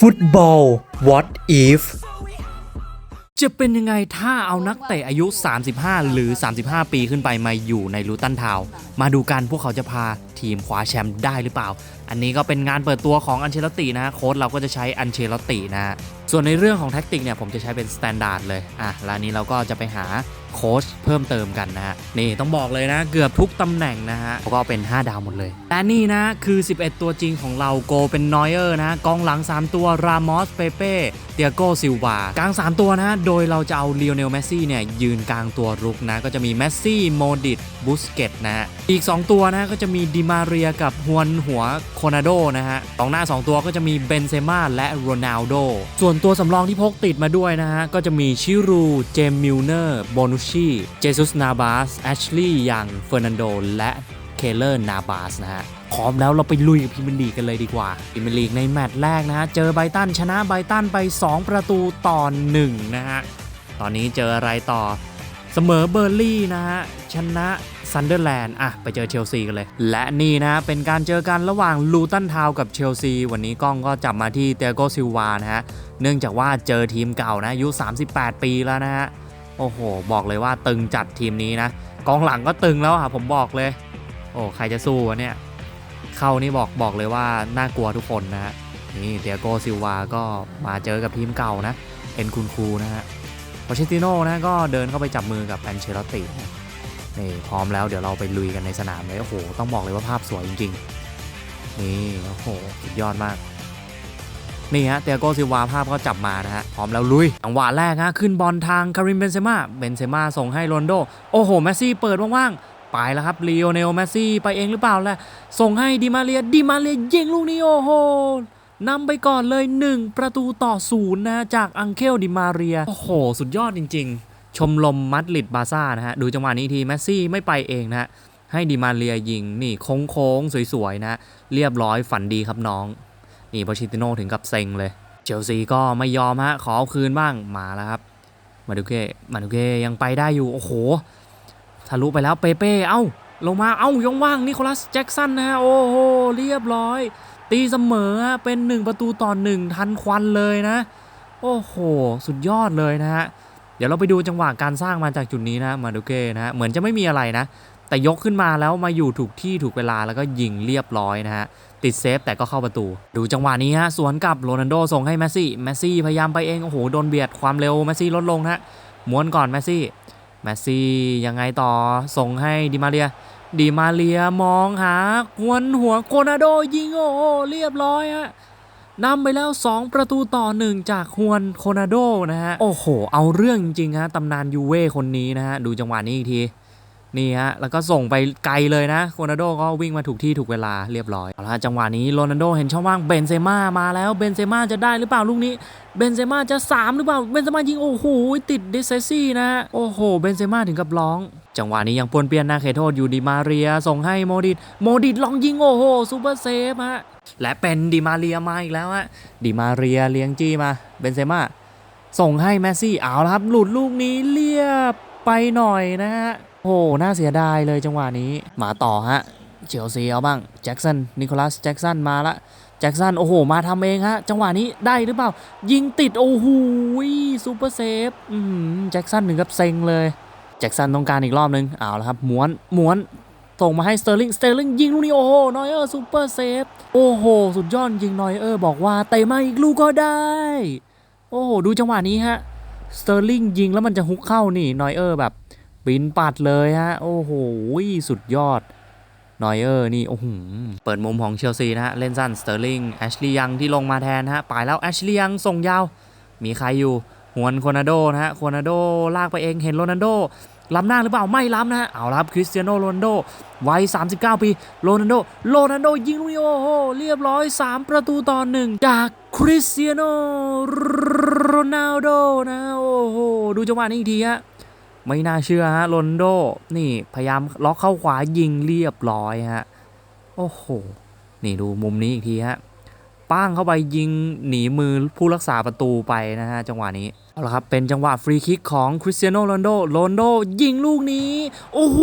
ฟุตบอล what if จะเป็นยังไงถ้าเอานักเตะอายุ 35 หรือ 35 ปีขึ้นไปมาอยู่ในลูตันทาว มาดูกันพวกเขาจะพาทีมคว้าแชมป์ได้หรือเปล่า อันนี้ก็เป็นงานเปิดตัวของอันเชลตินะฮะโค้ชเราก็จะใช้อันเชลตินะฮะส่วนในเรื่องของแท็กติกเนี่ยผมจะใช้เป็นสแตนดาร์ดเลยอะแล้วนี้เราก็จะไปหาโค้ชเพิ่มเติมกันนะฮะนี่ต้องบอกเลยนะเกือบทุกตำแหน่งนะฮะก็เป็น 5 ดาวหมดเลยและนี่นะคือ 11 ตัวจริงของเราโกเป็นนอยเออร์นะกองหลัง 3 ตัวรามอสเปเป้เตียโกซิลวากลาง 3 ตัวนะโดยเราจะเอาเลียวเนลเมสซี่เนี่ยยืนกลางตัวรุกนะก็จะมีเมสซี่โมดิตบุสเกตนะฮะอีก 2 ตัวนะก็จะมีดิมาเรียกับฮวนหัวโคนาโดนะฮะกองหน้า 2 ตัวก็จะมีเบนเซม่าและโรนัลโด ส่วนตัวสำรองที่พกติดมาด้วยนะฮะ ก็จะมีชิรู เจมมิลเนอร์ โบนุชีเจซุส นาบาส แอชลีย์ยังเฟอร์นันโด และเคเลอร์ นาบาสนะฮะพร้อมแล้วเราไปลุยกับพรีเมียร์ลีกันเลยดีกว่าพรีเมียร์ลีกในแมตช์แรกนะฮะ เจอไบตันชนะไบตันไป 2 ประตูต่อ1นะฮะ ตอนนี้เจออะไรต่อ เสมอเบอร์ลี่นะฮะ ชนะ ซันเดอร์แลนด์อะไปเจอเชลซีกันเลย และนี่นะเป็นการเจอกันระหว่างลูตันทาวกับเชลซี วันนี้กล้องก็จับมาที่เตโกซิลวานะฮะเนื่องจากว่าเจอทีมเก่านะอายุ 38 ปีแล้วนะฮะโอ้โห บอกเลยว่าตึงจัดทีมนี้นะกองหลังก็ตึงแล้วอะผมบอกเลย โอ้ใครจะสู้วะเนี่ยเข้านี่บอกบอกเลยว่าน่ากลัวทุกคนนะฮะนี่เตียโกซิลวาก็มาเจอกับทีมเก่านะเอ็นคุณครูนะฮะโปเชติโน่นะก็เดินเข้าไปจับมือกับแอนเชลตินะ นี่พร้อมแล้วเดี๋ยวเราไปลุยกันในสนามเลยโอ้โหต้องบอกเลยว่าภาพสวยจริงๆนี่โอ้โหสุดยอดมากนี่ฮะเตียโกซิวาภาพก็จับมานะฮะพร้อมแล้วลุยจังหวะแรกฮะขึ้นบอลทางคาริมเบนเซม่าเบนเซม่าส่งให้โรนโดโอ้โหเมสซี่เปิดว่างๆไปแล้วครับลีโอเนลเมสซี่ไปเองหรือเปล่าแหละส่งให้ดิมาเรียดิมาเรียยิงลูกนี้โอ้โหนำไปก่อนเลย 1 ประตูต่อศูนย์นะจากอังเคลดิมาเรีย โอ้โห สุดยอดจริง ๆ ชมรมมัดริดบาซ่านะฮะ ดูจังหวะนี้ทีเมสซี่ไม่ไปเองนะฮะ ให้ดิมาเรียยิงนี่โค้งๆสวยๆนะ เรียบร้อยฝันดีครับน้อง นี่โปชิติโน่ถึงกับเซ็งเลย เชลซีก็ไม่ยอมฮะ ขอคืนบ้างมาแล้วครับ มาดูเก้มาดูเก้ยังไปได้อยู่ โอ้โหทะลุไปแล้วเปเป้เอ้า ลงมาเอ้ายงว่างนิโคลัสแจ็กสันนะฮะโอ้โหเรียบร้อย ตีเสมอเป็น 1 ประตูต่อ1ทันควันเลยนะ โอ้โห สุดยอดเลยนะฮะ เดี๋ยวเราไปดูจังหวะการสร้างมาจากจุดนี้นะมาดูเก้นะฮะเหมือนจะไม่มีอะไรนะ แต่ยกขึ้นมาแล้วมาอยู่ถูกที่ถูกเวลาแล้วก็ยิงเรียบร้อยนะฮะติดเซฟแต่ก็เข้าประตู ดูจังหวะนี้ฮะสวนกับโรนัลโดส่งให้แมสซี่แมสซี่พยายามไปเองโอ้โหโดนเบียดความเร็วแมสซี่ลดลงนะฮะม้วนก่อนแมสซี่แมสซี่ยังไงต่อส่งให้ดิมาเรียดิมาเรียมองหาควนหัวโคนาโดยิงโอ้โหเรียบร้อยฮะ นำไปแล้ว 2 ประตูต่อ 1 จากฮวนโคนาโดนะฮะ โอ้โห เอาเรื่องจริงๆฮะตำนานยูเว่คนนี้นะฮะ ดูจังหวะนี้อีกที นี่ฮะ แล้วก็ส่งไปไกลเลยนะ โคนาโดก็วิ่งมาถูกที่ถูกเวลาเรียบร้อย เอาละจังหวะนี้โรนัลโดเห็นช่องว่างเบนเซม่ามาแล้ว เบนเซม่าจะได้หรือเปล่าลูกนี้ เบนเซม่าจะ 3 หรือเปล่า เบนเซม่ายิงโอ้โหติดเดซซี่นะฮะโอ้โห เบนเซม่าถึงกับร้องจังหวะนี้ยังปวนเปียนน้าเขตโทษอยู่ดิมาเรีย ส่งให้โมดิตโมดิตลองยิงโอ้โหซูเปอร์เซฟฮะ และเป็นดิมาเรียมาอีกแล้วฮะดิมาเรียเลี้ยงจี้มาเบนเซม่าส่งให้แมสซี่เอาละครับหลุดลูกนี้เรียบไปหน่อยนะฮะโอ้โหน่าเสียดายเลยจังหวะนี้มาต่อฮะเชลซีเอาบ้างแจ็คสันนิโคลัสแจ็คสันมาละแจ็คสันโอ้โห มาทำเองฮะ จังหวะนี้ได้หรือเปล่า ยิงติด โอ้โหซูเปอร์เซฟแจ็คสันถึงกับเซ็งเลยแจ็คสันต้องการอีกรอบนึงเอาละครับม้วนม้วน ส่งมาให้สเตอร์ลิงสเตอร์ลิงยิงลูกนี้โอ้โหนอยเออร์ซูเปอร์เซฟโอ้โห สุดยอดยิงนอยเออร์บอกว่าเตะมาอีกลูกก็ได้ โอ้โห ดูจังหวะนี้ฮะสเตอร์ลิงยิงแล้วมันจะฮุกเข้านี่นอยเออร์แบบบินปัดเลยฮะ โอ้โห สุดยอดนอยเออร์นี่ โอ้โห เปิดมุมของเชลซีนะฮะ เล่นสั้นสเตอร์ลิงแอชลีย์ยังที่ลงมาแทนฮะปลายแล้วแอชลีย์ยังส่งยาว มีใครอยู่ฮวนโคนาโดนะฮะโคนาโดลากไปเองเห็นโรนัลโด ล้ำหน้าหรือเปล่าไม่ล้ำนะฮะเอาละครับคริสเตียโนโรนัลโดวัย 39 ปีโรนัลโดโรนัลโดยิงลูกนี้โอ้โหเรียบร้อย 3 ประตูต่อหนึ่งจากคริสเตียโนโรนัลโดนะโอ้โหดูจังหวะนี้อีกทีฮะไม่น่าเชื่อฮะโรนัลโดนี่พยายามล็อกเข้าขวายิงเรียบร้อยฮะโอ้โห นี่ดูมุมนี้อีกทีฮะป้างเข้าไปยิงหนีมือผู้รักษาประตูไปนะฮะจังหวะนี้ เอาละครับเป็นจังหวะฟรีคิกของคริสเตียโนโรนโดโรนโดยิงลูกนี้ โอ้โห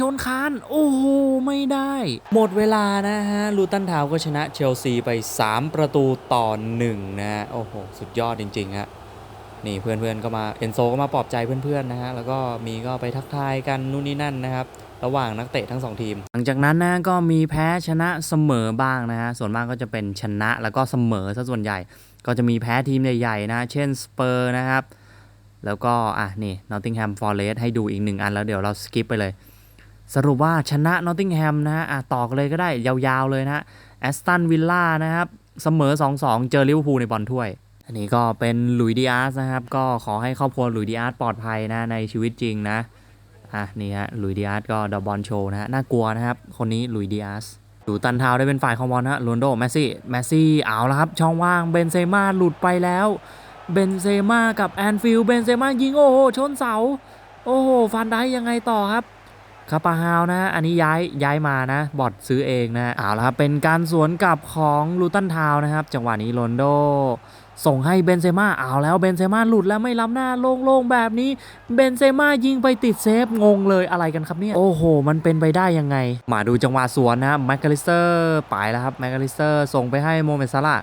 ชนคานโอ้โหไม่ได้ หมดเวลานะฮะลูตันทาวก็ชนะเชลซีไป 3 ประตูต่อ1นะฮะโอ้โหสุดยอดจริงๆฮะนี่เพื่อนๆก็มาเอนโซก็มาปลอบใจเพื่อนๆนะฮะแล้วก็มีก็ไปทักทายกันนู่นนี่นั่นนะครับ ระหว่างนักเตะทั้งสองทีม หลังจากนั้นนะก็มีแพ้ชนะเสมอบ้างนะฮะส่วนมากก็จะเป็นชนะแล้วก็เสมอซะส่วนใหญ่ ก็จะมีแพ้ทีมใหญ่ๆนะเช่นสเปอร์นะครับแล้วก็อะนี่ Nottingham Forest ให้ดูอีกหนึ่งอันแล้วเดี๋ยวเราสกิปไปเลย สรุปว่าชนะ Nottingham นะฮะอะต่อกันเลยก็ได้ยาวๆเลยนะแอสตันวิลล่านะครับเสมอ 2-2 เจอลิเวอร์พูลในบอลถ้วย อันนี้ก็เป็นหลุยดิอาสนะครับ ก็ขอให้ครอบครัวหลุยดิอาสปลอดภัยนะในชีวิตจริงนะ อะนี่ฮะลุยดิอาสก็ดอบอลโชว์นะฮะน่ากลัวนะครับ คนนี้ลุยดิอาสดูตันเท้าได้เป็นฝ่ายของบอลนะโรนโดแมสซี่แมสซี่เอาละครับ ช่องว่างเบนเซม่าหลุดไปแล้วเบนเซม่ากับแอนฟิลเบนเซม่ายิงโอ้โหชนเสา โอ้โหฟันได้ยังไงต่อครับคาปาฮาวนะ อันนี้ย้ายย้ายมานะ บอดซื้อเองนะเอาละครับ เป็นการสวนกลับของลูตันทาวนะครับ จังหวะนี้โรนโด ส่งให้เบนเซม่าเอาแล้วเบนเซม่าหลุดแล้วไม่ล้ำหน้าโล่งๆแบบนี้เบนเซม่ายิงไปติดเซฟงงเลยอะไรกันครับเนี่ยโอ้โห มันเป็นไปได้ยังไง มาดูจังหวะสวนนะแมคคาลิสเตอร์ไปแล้วครับแมคคาลิสเตอร์ส่งไปให้โมเมดซาร่า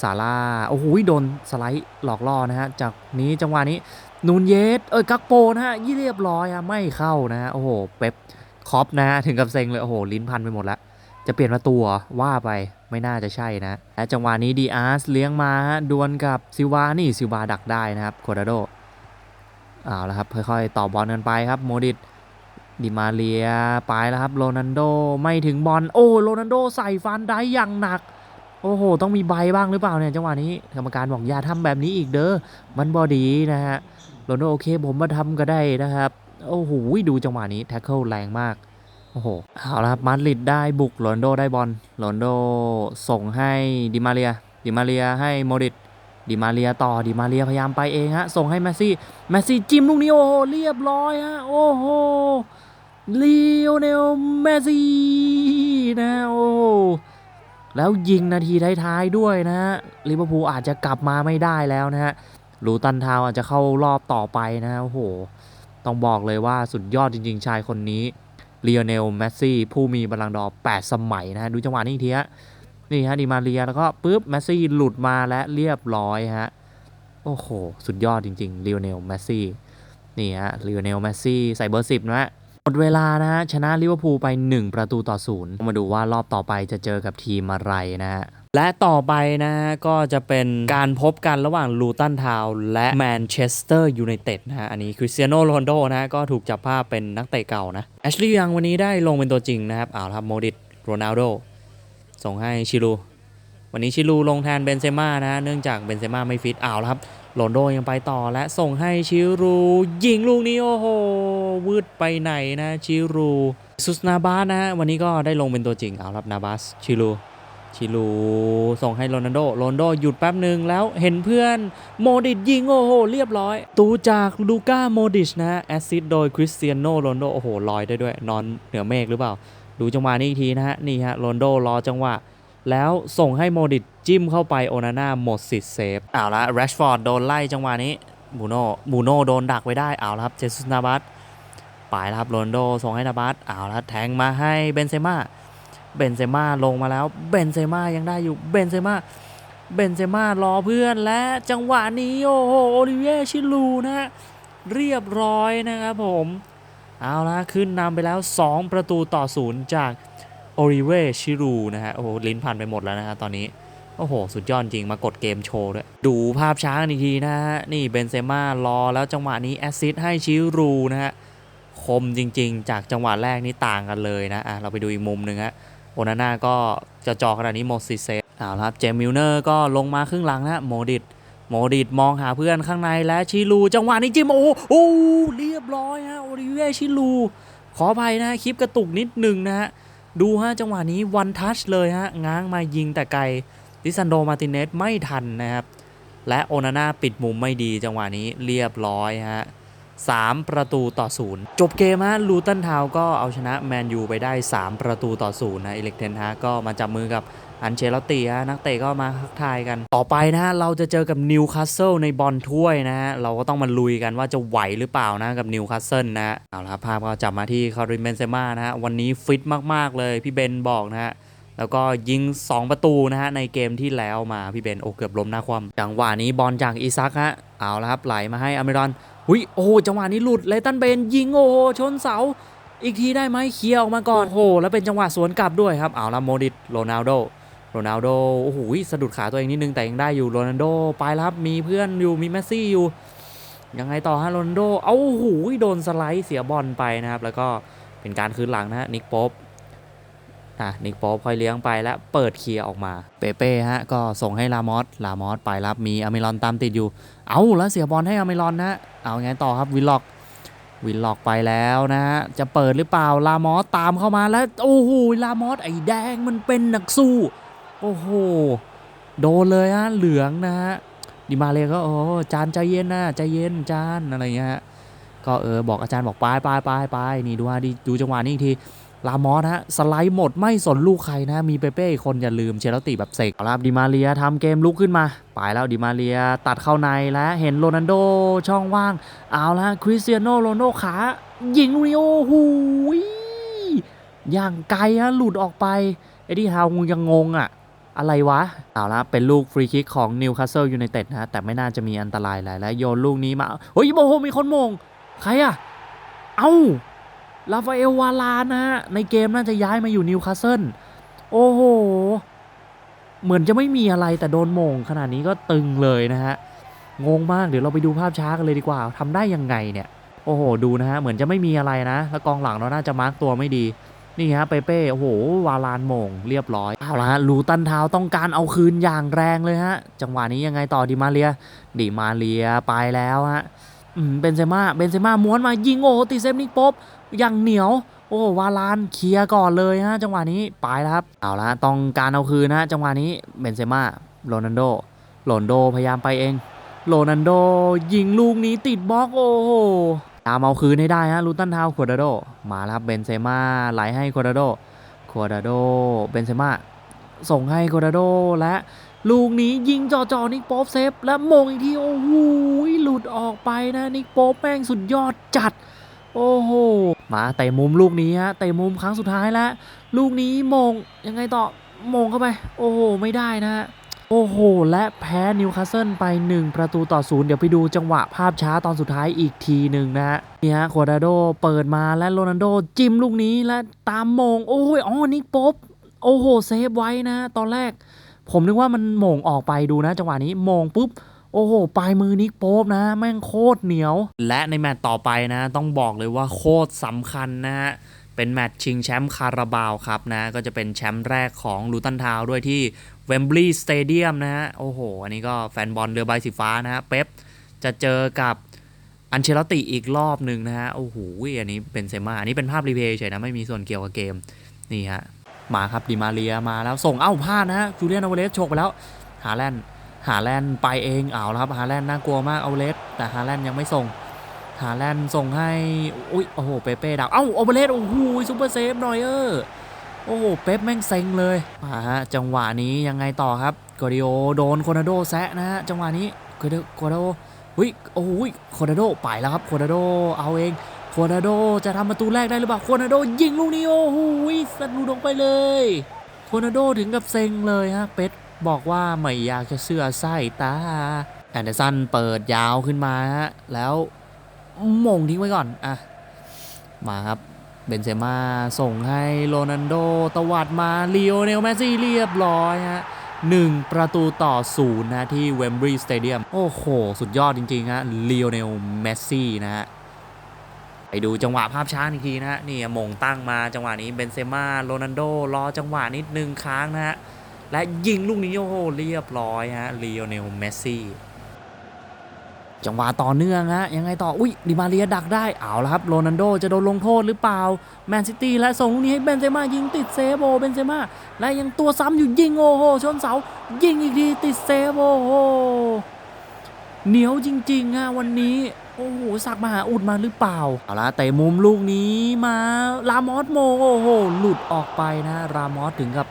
ซาร่าโอ้โหโดนสไลด์หลอกล่อนะฮะจากนี้จังหวะนี้นูนเยสเอ้ยกักโปนะฮะยี่เรียบร้อยอะไม่เข้านะฮะโอ้โหเป๊ปคอปนะฮะถึงกับเซ็งเลยโอ้โหลิ้นพันไปหมดแล้วจะเปลี่ยนประตูเหรอว่าไป ไม่น่าจะใช่นะ และจังหวะนี้ดีอาร์สเลี้ยงมาฮะดวลกับซิวา นี่ซิวาดักได้นะครับโคดาโดเอาละครับค่อยๆต่อบอลกันไปครับโมดิตดิมาเลียไปแล้วครับโรนันโดไม่ถึงบอลโอ้โรนันโดใส่ฟันได้อย่างหนัก โอ้โห ต้องมีใบบ้างหรือเปล่าเนี่ยจังหวะนี้กรรมการบอกอย่าทำแบบนี้อีกเด้อมันบอดีนะฮะโรนัลโดโอเคผมมาทำก็ได้นะครับโอ้โหดูจังหวะนี้แท็กเกิลแรงมาก โอ้โห เอาละครับมาดริดได้บุกโรนโดได้บอลโรนโดส่งให้ดิมาเรีย ดิมาเรียให้โมดิตดิมาเรียต่อ ดิมาเรียพยายามไปเองฮะ ส่งให้แมสซี่ แมสซี่จิ้มลูกนี้โอ้โห เรียบร้อยฮะ โอ้โหลีโอเนลเมสซี่นะโอ้แล้วยิงนาทีท้ายๆด้วยนะฮะ ลิเวอร์พูลอาจจะกลับมาไม่ได้แล้วนะฮะ ลูตันทาวอาจจะเข้ารอบต่อไปนะโอ้โห ต้องบอกเลยว่าสุดยอดจริง ๆ ชายคนนี้ เลโอเนลแมสซี่ผู้มีบอลลังก์ดอ8สมัยนะฮะดูจังหวะนี้ทีฮะนี่ฮะดีมาเรียแล้วก็ปุ๊บแมสซี่หลุดมาและเรียบร้อยฮะโอ้โห สุดยอดจริงๆเลโอเนลแมสซี่นี่ฮะเลโอเนลแมสซี่ใส่เบอร์ 10 นะฮะหมดเวลานะฮะชนะลิเวอร์พูลไป 1 ประตูต่อศูนย์มาดูว่ารอบต่อไปจะเจอกับทีมอะไรนะฮะ และต่อไปนะก็จะเป็นการพบกันระหว่างลูตันทาวน์และแมนเชสเตอร์ยูไนเต็ดนะฮะ อันนี้คริสเตียโนโรนโดนะก็ถูกจับภาพเป็นนักเตะเก่านะแอชลีย์ยังวันนี้ได้ลงเป็นตัวจริงนะครับเอาละครับโมดิตโรนัลโดส่งให้ชิลูวันนี้ชิลูลงแทนเบนเซม่านะเนื่องจากเบนเซม่าไม่ฟิตเอาละครับโรนลโดยังไปต่อและส่งให้ชิรูยิงลูกนี้โอ้โหวืดไปไหนนะชิรูซุสนาบาสนะฮะวันนี้ก็ได้ลงเป็นตัวจริงเอาละครับนาบาสชิลู ชิลูส่งให้โรนัลโดโรนโดหยุดแป๊บหนึ่งแล้วเห็นเพื่อนโมดิตยิงโอ้โหเรียบร้อย ตูจากลูก้าโมดิชนะแอสซิดโดยคริสเตียโนโรนโดโอ้โหลอยได้ด้วยนอนเหนือเมฆหรือเปล่า ดูจังหวะนี้อีกทีนะฮะ นี่ฮะโรนโดรอจังหวะ แล้วส่งให้โมดิตจิ้มเข้าไปโอนาน่าหมดสิทธิ์เซฟเอาละแรชฟอร์ดโดนไล่จังหวะนี้บูโน่บูโน่โดนดักไว้ได้เอาละครับเจสุสนาบัสไปแล้วครับโรนโดส่งให้นาบัสเอาละแทงมาให้เบนเซม่า เบนเซม่าลงมาแล้ว เบนเซม่ายังได้อยู่ เบนเซม่า เบนเซม่ารอเพื่อนและจังหวะนี้โอ้โหโอลิเวียชิลูนะฮะเรียบร้อยนะครับผม เอาละขึ้นนำไปแล้ว 2 ประตูต่อศูนย์จากโอลิเวชิลูนะฮะ โอ้โห ลิ้นพันไปหมดแล้วนะฮะตอนนี้ โอ้โห สุดยอดจริงมากดเกมโชว์ด้วย ดูภาพช้ากันอีกทีนะฮะ นี่เบนเซม่ารอแล้วจังหวะนี้แอสซิสต์ให้ชิรูนะฮะ คมจริง ๆ จากจังหวะแรกนี่ต่างกันเลยนะ อะ เราไปดูอีกมุมหนึ่งฮะ โอนาน่าก็จะจอขนาดนี้โมซิเซฟเอาละครับเจมิลเนอร์ก็ลงมาครึ่งหลังนะโมดิตโมดิตมองหาเพื่อนข้างในและชิลูจังหวะนี้จิมโอ้โหโอ้เรียบร้อยฮะโอลิเวชิลู ขออภัยนะคลิปกระตุกนิดหนึ่งนะฮะดูฮะจังหวะนี้วันทัชเลยฮะง้างมายิงแต่ไกลดิซันโดมาติเนสไม่ทันนะครับ และโอนาน่าปิดมุมไม่ดีจังหวะนี้เรียบร้อยฮะ 3 ประตูต่อศูนย์จบเกมฮะลูตันทาวก็เอาชนะแมนยูไปได้ 3 ประตูต่อศูนย์นะอิเล็กเทนฮาก็มาจับมือกับอันเชลติฮะนักเตะก็มาทักทายกัน ต่อไปนะฮะเราจะเจอกับนิวคาสเซิลในบอลถ้วยนะฮะเราก็ต้องมาลุยกันว่าจะไหวหรือเปล่านะกับนิวคาสเซิลนะฮะเอาละครับภาพก็จับมาที่คาริมเบนเซม่านะฮะวันนี้ฟิตมากๆเลยพี่เบนบอกนะฮะ แล้วก็ยิง 2 ประตูนะฮะในเกมที่แล้วมาพี่เบนโอเกือบล้มหน้าคว่ำจังหวะนี้บอลจากอีซักฮะเอาละครับไหลมาให้อเมรอนหุยโอ้จังหวะนี้หลุดเลตันเบนยิงโอ้ชนเสาอีกทีได้ไหมเคลียร์ออกมาก่อน โอ้โห แล้วเป็นจังหวะสวนกลับด้วยครับ เอาละโมดิตโรนัลโดโรนัลโดโอ้โหสะดุดขาตัวเองนิดนึงแต่ยังได้อยู่โรนัลโดไปแล้วครับ มีเพื่อนอยู่มีเมสซี่อยู่ ยังไงต่อฮะโรนัลโด เอ้าโอ้โหโดนสไลด์เสียบอลไปนะครับ แล้วก็เป็นการคืนหลังนะฮะนิกป๊อป อะนิกโป๊ปค่อยเลี้ยงไปแล้วเปิดเคลียร์ออกมา เปเป้ฮะก็ส่งให้ลามอสลามอสไปรับมีอเมรอนตามติดอยู่ เอาแล้วเสียบอลให้อเมรอนนะเอาไงต่อครับวินล็อกวินล็อกไปแล้วนะฮะ จะเปิดหรือเปล่า ลามอสตามเข้ามาแล้ว โอ้โห ลามอสไอ้แดงมันเป็นนักสู้ โอ้โห โดนเลยฮะ เหลืองนะฮะ ดิมาเลยก็โอ้จานใจเย็นนะใจเย็นจานอะไรเงี้ยฮะ ก็เออบอกอาจารย์บอกไปไปไปไปนี่ดูฮะดูจังหวะนี้อีกที ลามอสฮะสไลด์หมดไม่สนลูกใครนะ มีเปเป้อีกคนอย่าลืมเชลติแบบเสกเอาละครับดิมาเรียทำเกมลุกขึ้นมาไปแล้วดิมาเรียตัดเข้าในแล้วเห็นโรนัลโดช่องว่าง เอาละคริสเตียโนโรนโดขายิงลูกนี้โอ้โหยอย่างไกลฮะหลุดออกไปเอ็ดดี้ฮาวยังงงอะอะไรวะ เอาละเป็นลูกฟรีคิกของนิวคาสเซิลยูไนเต็ดนะ แต่ไม่น่าจะมีอันตรายอะไรและโยนลูกนี้มา เฮ้ยโอ้โหมีคนมง ใครอะเอ้า ลาฟาเอลวาลานะฮะในเกมน่าจะย้ายมาอยู่นิวคาสเซิลโอ้โห เหมือนจะไม่มีอะไรแต่โดนมงขนาดนี้ก็ตึงเลยนะฮะ งงมากเดี๋ยวเราไปดูภาพช้ากันเลยดีกว่าทำได้ยังไงเนี่ย โอ้โห ดูนะฮะ เหมือนจะไม่มีอะไรนะ แล้วกองหลังเราน่าจะมาร์กตัวไม่ดี นี่ฮะเปเป้โอ้โห วาลานมงเรียบร้อย เอาละฮะ ลูตันเท้าต้องการเอาคืนอย่างแรงเลยฮะ จังหวะนี้ยังไงต่อดิมาเรียดิมาเรียไปแล้วฮะ เบนเซม่าเบนเซม่าม้วนมายิงโอ้โหติดเซฟนิกป๊บอย่างเหนียว โอ้วาลานเคลียร์ก่อนเลยฮะจังหวะนี้ไปแล้วครับเอาละต้องการเอาคืนนะจังหวะนี้เบนเซม่าโรนัลโดโรนโดพยายามไปเองโรนัลโดยิงลูกนี้ติดบล็อกโอ้โหตามเอาคืนให้ได้ฮะลูตันทาวควอดาโดมาแล้วครับเบนเซม่าไหลให้ควอดาโดควอดาโดเบนเซม่าส่งให้ควอดาโดและ ลูกนี้ยิงจ่อๆนิกโป๊ปเซฟ และมงอีกทีโอ้โหหลุดออกไปนะนิกโป๊ปแม่งสุดยอดจัด โอ้โหมาเตะมุมลูกนี้ฮะเตะมุมครั้งสุดท้ายแล้วลูกนี้มงยังไงต่อมงเข้าไป โอ้โหไม่ได้นะฮะโอ้โห และแพ้นิวคาสเซิลไป 1 ประตูต่อศูนย์เดี๋ยวไปดูจังหวะภาพช้าตอนสุดท้ายอีกทีหนึ่งนะฮะนี่ฮะโคดาโดเปิดมาและโรนัลโดจิ้มลูกนี้และตามมง โอ้ยอ๋อนิกโป๊บโอ้โห เซฟไว้นะ ตอนแรก ผมนึกว่ามันโมงออกไปดูนะ จังหวะนี้โมงปุ๊บโอ้โห ปลายมือนิกโป๊บนะ แม่งโคตรเหนียว และในแมตต์ต่อไปนะ ต้องบอกเลยว่าโคตรสำคัญนะฮะ เป็นแมตช์ชิงแชมป์คาราบาวครับนะ ก็จะเป็นแชมป์แรกของลูตันทาวด้วยที่เวมบลีย์สเตเดียมนะฮะ โอ้โห อันนี้ก็แฟนบอลเรือใบสีฟ้านะฮะ เป๊ปจะเจอกับอันเชลติอีกรอบหนึ่งนะฮะ โอ้โห อันนี้เป็นเซม่าอันนี้เป็นภาพรีเพย์เฉยนะ ไม่มีส่วนเกี่ยวกับเกม นี่ฮะ มาครับดิมาเรียมาแล้วส่งเอ้าพลาดนะฮะจูเลียนอเวเลสฉกไปแล้วหาแลนด์หาแลนด์ไปเองเอาแล้วครับหาแลนด์น่ากลัวมากเอาเลสแต่หาแลนด์ยังไม่ส่งหาแลนด์ส่งให้อุ้ยโอ้โหเปเป้ดักเอ้าโอเบเลสโอ้โหซูเปอร์เซฟหน่อยเออโอ้โหเป๊ปแม่งเซ็งเลยมาฮะจังหวะนี้ยังไงต่อครับกอริโอโดนโคนาโดแซะนะฮะจังหวะนี้โคนาโคนาโดอุ้ยโอ้โหโคนาโดไปแล้วครับโคนาโดเอาเอง โคนาโดจะทำประตูแรกได้หรือเปล่าโคนาโดยิงลูกนี้โอ้โหสะดุดลงไปเลยโคนาโดถึงกับเซ็งเลยฮะเป็ดบอกว่าไม่อยากจะเสื้อไส้ตาแอนเดอร์สันเปิดยาวขึ้นมาฮะแล้วมงทิ้งไว้ก่อนอะมาครับเบนเซม่าส่งให้โรนัลโดตวัดมาลีโอเนลเมสซี่เรียบร้อยฮะหนึ่งประตูต่อศูนย์นะที่เวมบรีสเตเดียม โอ้โห สุดยอดจริงๆฮะลีโอเนลเมสซี่นะฮะ ไปดูจังหวะภาพช้าอีกทีนะฮะนี่มงตั้งมาจังหวะนี้เบนเซม่าโรนัลโดรอจังหวะนิดนึงค้างนะฮะและยิงลูกนี้โอ้โหเรียบร้อยฮะลีโอเนลเมสซี่จังหวะต่อเนื่องฮะยังไงต่อ อุ้ยดิมาเรียดักได้เอาละครับโรนัลโดจะโดนลงโทษหรือเปล่าแมนซิตี้และส่งลูกนี้ให้เบนเซม่ายิงติดเซฟโอเบนเซม่าและยังตัวซ้ำอยู่ยิงโอ้โหชนเสา ยิงอีกทีติดเซฟโอ้โหเหนียวจริงๆอะวันนี้ อ้โหสักมหาอุดมาหรือเปล่า เอาละเตะมุมลูกนี้มารามอสโมโอ้โหหลุดออกไปนะรามอสถึงกับ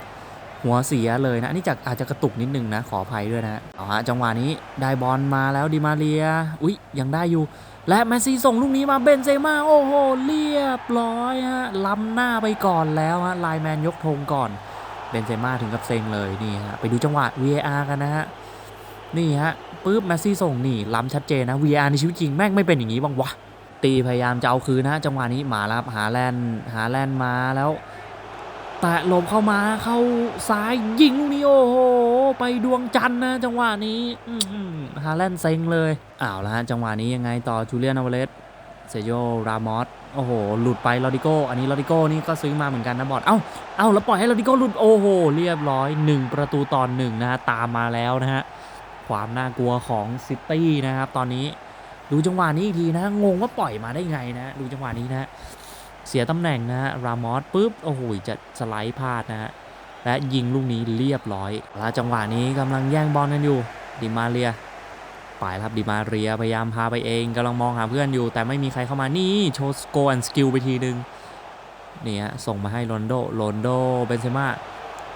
หัวเสียเลยนะนี่จากอาจจะกระตุกนิดนึงนะขออภัยด้วยนะเอาฮะจังหวะนี้ได้บอลมาแล้วดิมาเรีย อุ๊ยยังได้อยู่ และแมสซี่ส่งลูกนี้มาเบนเซม่าโอ้โหเรียบร้อยฮะล้ำหน้าไปก่อนแล้วฮะไลแมนยกธงก่อนเบนเซม่าถึงกับเซ็งเลยนี่ฮะไปดูจังหวะ VAR กันนะฮะนี่ฮะ ปุ๊บแมสซี่ส่งนี่ล้ำชัดเจนนะ VR ในชีวิตจริงแม่งไม่เป็นอย่างนี้บ้างวะ ตีพยายามจะเอาคืนนะ จังหวะนี้มาแล้วครับหาแลนด์หาแลนด์มาแล้ว แตะหลบเข้ามาเข้าซ้ายยิงลูกนี้โอ้โห ไปดวงจันทร์นะ จังหวะนี้อื้อหือฮาแลนด์เซ็งเลยอ้าวแล้วฮะจังหวะนี้ยังไงต่อจูเลียนอเวเลสเซโยรามอสโอ้โห หลุดไปลอดิโกอันนี้ลอดิโกนี่ก็ซื้อมาเหมือนกันนะบอดเอ้า เอ้า แล้วปล่อยให้ลอดิโกหลุด โอ้โห เรียบร้อย 1 ประตูตอนหนึ่งนะฮะ ตามมาแล้วนะฮะ ความน่ากลัวของซิตี้นะครับ ตอนนี้ดูจังหวะนี้อีกทีนะงงว่าปล่อยมาได้ไงนะดูจังหวะนี้นะเสียตำแหน่งนะฮะรามอสปุ๊บโอ้โหจะสไลด์พลาดนะฮะและยิงลูกนี้เรียบร้อยแล้วจังหวะนี้กำลังแย่งบอลกันอยู่ดิมาเรียไปครับดิมาเรียพยายามพาไปเองกำลังมองหาเพื่อนอยู่ แต่ไม่มีใครเข้ามานี่โชว์สโกนสกิลไปทีนึงนี่ฮะส่งมาให้โรนโดโรนโดเบนเซม่า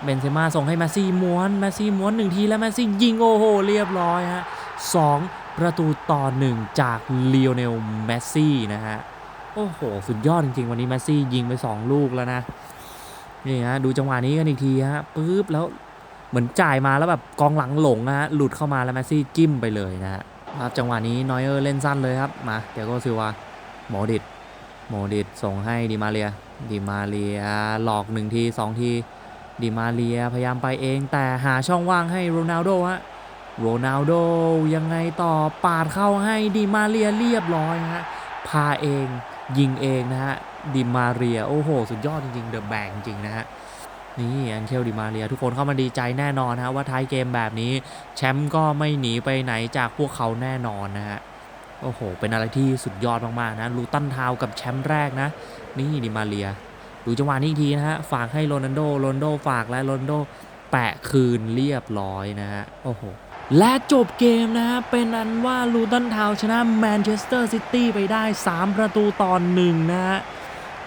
เบนเซม่าส่งให้แมสซี่ม้วนแมสซี่ม้วนหนึ่งทีแล้วแมสซี่ยิงโอ้โหเรียบร้อยฮะสองประตูต่อหนึ่งจากลีโอเนลเมสซี่นะฮะโอ้โห สุดยอดจริงๆ วันนี้แมสซี่ยิงไป 2 ลูกแล้วนะ นี่ฮะดูจังหวะนี้กันอีกทีฮะปุ๊บแล้วเหมือนจ่ายมาแล้วแบบกองหลังหลงนะฮะหลุดเข้ามาแล้วแมสซี่จิ้มไปเลยนะฮะครับจังหวะนี้นอยเออร์เล่นสั้นเลยครับมาเดี๋ยวก็ซิวาโมดิตโมดิตส่งให้ดิมาเรียดิมาเรียหลอกหนึ่งทีสองที ดิมาเรียพยายามไปเองแต่หาช่องว่างให้โรนัลโดฮะโรนัลโดยังไงต่อปาดเข้าให้ดิมาเรียเรียบร้อยฮะพาเองยิงเองนะฮะดิมาเรียโอ้โห สุดยอดจริงๆเดอะแบงจริงนะฮะนี่แอนเคลดิมาเรียทุกคนเข้ามาดีใจแน่นอนนะฮะว่าท้ายเกมแบบนี้ แชมป์ก็ไม่หนีไปไหนจากพวกเขาแน่นอนนะฮะโอ้โห เป็นอะไรที่สุดยอดมากๆนะลูตันทาวกับแชมป์แรกนะ นี่ดิมาเรีย ดูจังหวะนี้อีกทีนะฮะ ฝากให้โรนัลโด โรนัลโดฝากและโรนัลโดแปะคืนเรียบร้อยนะฮะ โอ้โห และจบเกมนะฮะ เป็นอันว่าลูตันทาวชนะแมนเชสเตอร์ซิตี้ไปได้ 3 ประตูต่อหนึ่งนะฮะ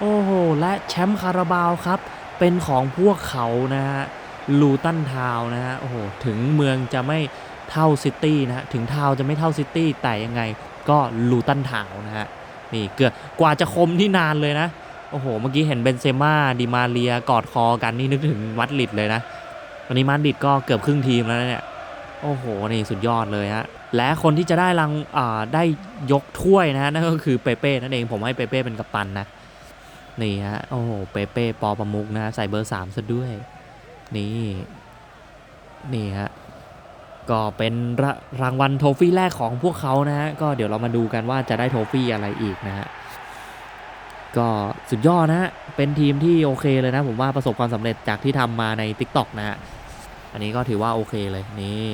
โอ้โห และแชมป์คาราบาวครับ เป็นของพวกเขานะฮะลูตันทาวนะฮะ โอ้โห ถึงเมืองจะไม่เท่าซิตี้นะฮะ ถึงทาวจะไม่เท่าซิตี้แต่ยังไงก็ลูตันทาวน์นะฮะ นี่เกือบกว่าจะคมที่นานเลยนะ โอ้โห เมื่อกี้เห็นเบนเซม่าดิมาเรียกอดคอกันนี่นึกถึงวัดลิดเลยนะวันนี้มาดริดก็เกือบครึ่งทีมแล้วเนี่ยโอ้โหนี่สุดยอดเลยฮะและคนที่จะได้รางอ่าได้ยกถ้วยนะฮะนั่นก็คือเปเป้นั่นเองผมให้เปเป้เป็นกัปตันนะนี่ฮะโอ้โหเปเป้ปอประมุกนะใส่เบอร์สามซะด้วยนี่นี่ฮะก็เป็นรรางวัลโทฟี่แรกของพวกเขานะฮะก็เดี๋ยวเรามาดูกันว่าจะได้โทฟี่อะไรอีกนะฮะ ก็สุดยอดนะฮะ เป็นทีมที่โอเคเลยนะ ผมว่าประสบความสำเร็จจากที่ทำมาใน TikTok นะฮะ อันนี้ก็ถือว่าโอเคเลยนี่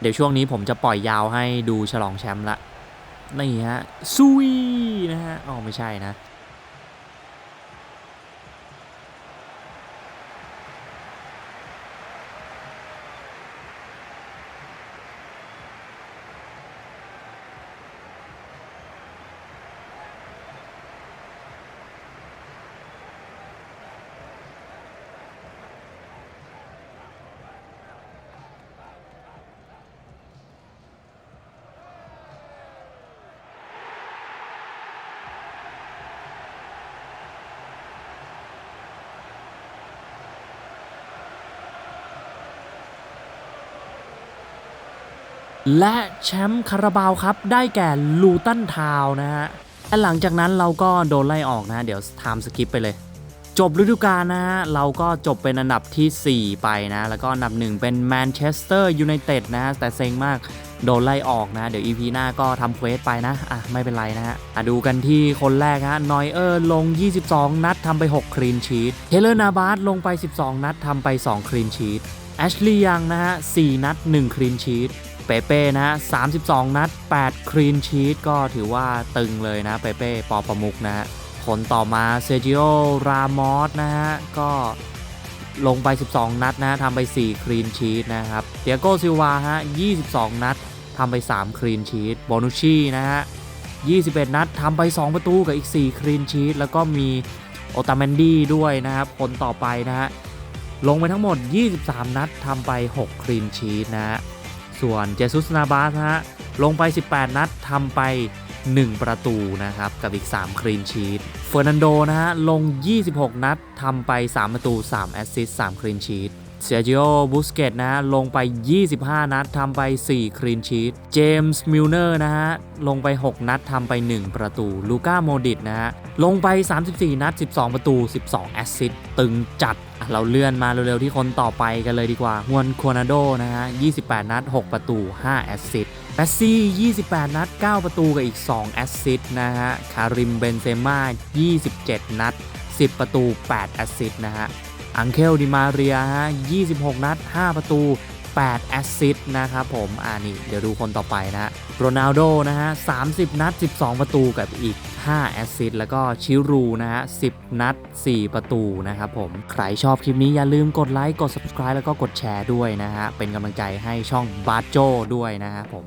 เดี๋ยวช่วงนี้ผมจะปล่อยยาวให้ดูฉลองแชมป์ละ นี่ฮะซุยนะฮะอ๋อไม่ใช่นะ และแชมป์คาราบาวครับได้แก่ลูตันทาวนะฮะและหลังจากนั้นเราก็โดนไล่ออกนะ เดี๋ยวไทม์สกิปไปเลย จบฤดูกาลนะฮะเราก็จบเป็นอันดับทีสี่4 ไปนะ แล้วก็อันดับ 1 เป็นแมนเชสเตอร์ยูไนเต็ดนะฮะแต่เซ็งมากโดนไล่ออกนะ เดี๋ยว EP หน้าก็ทำเควสไปนะ อะ ไม่เป็นไรนะฮะ อะ ดูกันที่คนแรกฮะนอยเออร์ลง 22 นัดทำไป 6คลีนชีตเทเลอร์นาบาสลงไป 12 นัดทำไป 2คลีนชีตแอชลียังนะฮะ 4 นัด 1คลีนชีต เปเป้นะฮะ32 นัด 8คลีนชีตก็ถือว่าตึงเลยนะ เปเป้ปอประมุกนะฮะคนต่อมาเซจิโอ รามอสนะฮะ ก็ลงไป 12 นัดนะทำไป 4คลีนชีตนะครับ เตียโกซิลวาฮะ 22 นัดทำไป 3คลีนชีตโบนุชีนะฮะ 21 นัดทำไป 2 ประตูกับอีก 4คลีนชีตแล้วก็มีโอตาเมนดี้ด้วยนะครับคนต่อไปนะฮะ ลงไปทั้งหมด 23 นัดทำไป 6คลีนชีตนะฮะ ส่วนเจสุสนาบาสฮะลงไป 18 นัดทำไป 1 ประตูนะครับ กับอีก 3คลีนชีตเฟอร์นันโดนะฮะลง 26 นัดทำไป 3 ประตู 3 แอสซิสต์3คลีนชีต เซอร์จิโอบูสเกตนะฮะ ลงไป 25 นัดทำไป 4คลีนชีตเจมส์ มิลเนอร์นะฮะ ลงไป 6 นัดทำไป 1 ประตู ลูก้า โมดิตนะฮะ ลงไป 34 นัด 12 ประตู 12 แอสซิสต์ตึงจัดอะเราเลื่อนมาเร็วๆ ที่คนต่อไปกันเลยดีกว่าฮวนควนาโดนะฮะ 28 นัด 6 ประตู 5 แอสซิสต์แมสซี่ 28 นัด 9 ประตู กับอีก 2 แอสซิสต์นะฮะ คาริม เบนเซม่า 27 นัด 10 ประตู 8 แอสซิสต์นะฮะ อังเคลดิมาเรียฮะ 26 นัด 5 ประตู 8 แอสซิสต์นะครับผม อ่านี่เดี๋ยวดูคนต่อไปนะฮะโรนัลโดนะฮะ 30 นัด 12 ประตูกับอีก 5 แอสซิสต์แล้วก็ชิรูนะฮะ 10 นัด 4 ประตูนะครับผม ใครชอบคลิปนี้อย่าลืมกดไลค์ กด subscribe แล้วก็กดแชร์ด้วยนะฮะ เป็นกำลังใจให้ช่องบาโจด้วยนะฮะผม